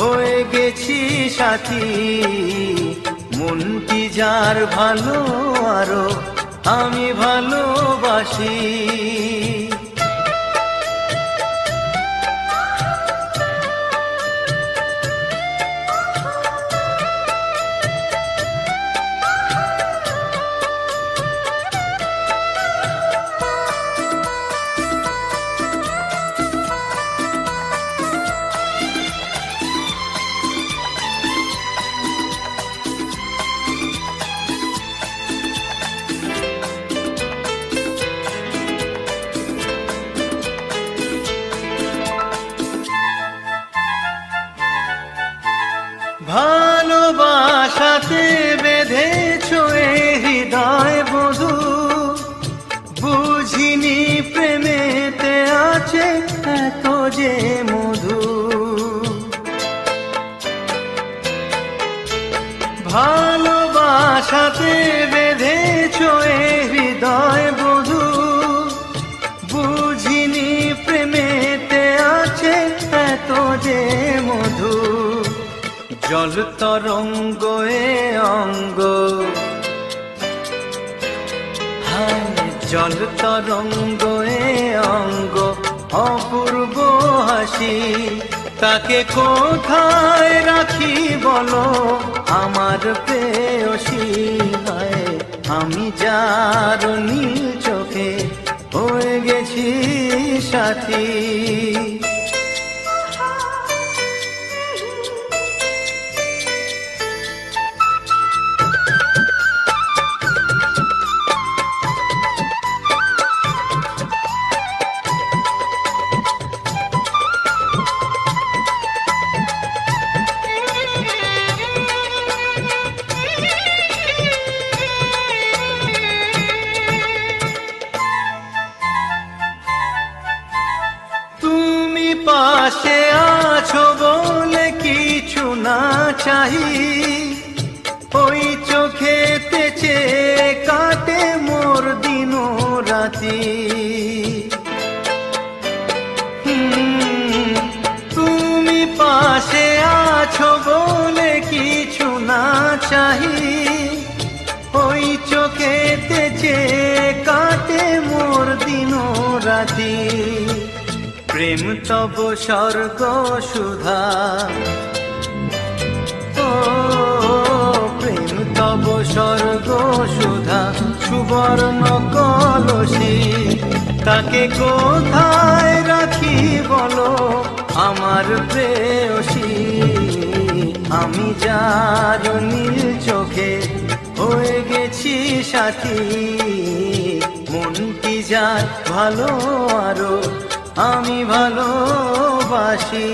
হয়ে গেছি সাথী। মনটি যার ভালো আরও আমি ভালোবাসি। এত যে মধু। ভালোবাসাতে বেঁধেছ এ হৃদয় বধু। বুঝিনি প্রেমেতে আছে এত যে মধু। জল তরঙ্গ এ অঙ্গ। জল তরঙ্গ এ অঙ্গ। অপূর্ব হাসি, তাকে কোথায় রাখি বলো? আমার প্রেয়সী হয় আমি যার নীল চোখে হয়ে গেছি সাথী। পাশে আছো বলে কিছু না চাহি ওই চোখে তেচে কাটে মোর দিন রাতি। তুমি পাশে আছো বলে কিছু না চাহি ওই চোখে তেচে কাটে মোর দিন রাতি। প্রেম তব স্বর্গ সুধা। ও, প্রেম তব স্বর্গ সুধা। সুবর্ণ কলসী, তাকে কোথায় রাখি বলো? আমার প্রেয়সী, আমি যার নীল চোখে হয়ে গেছি সাথী। মনটি যার ভালো আরও আমি ভালোবাসি।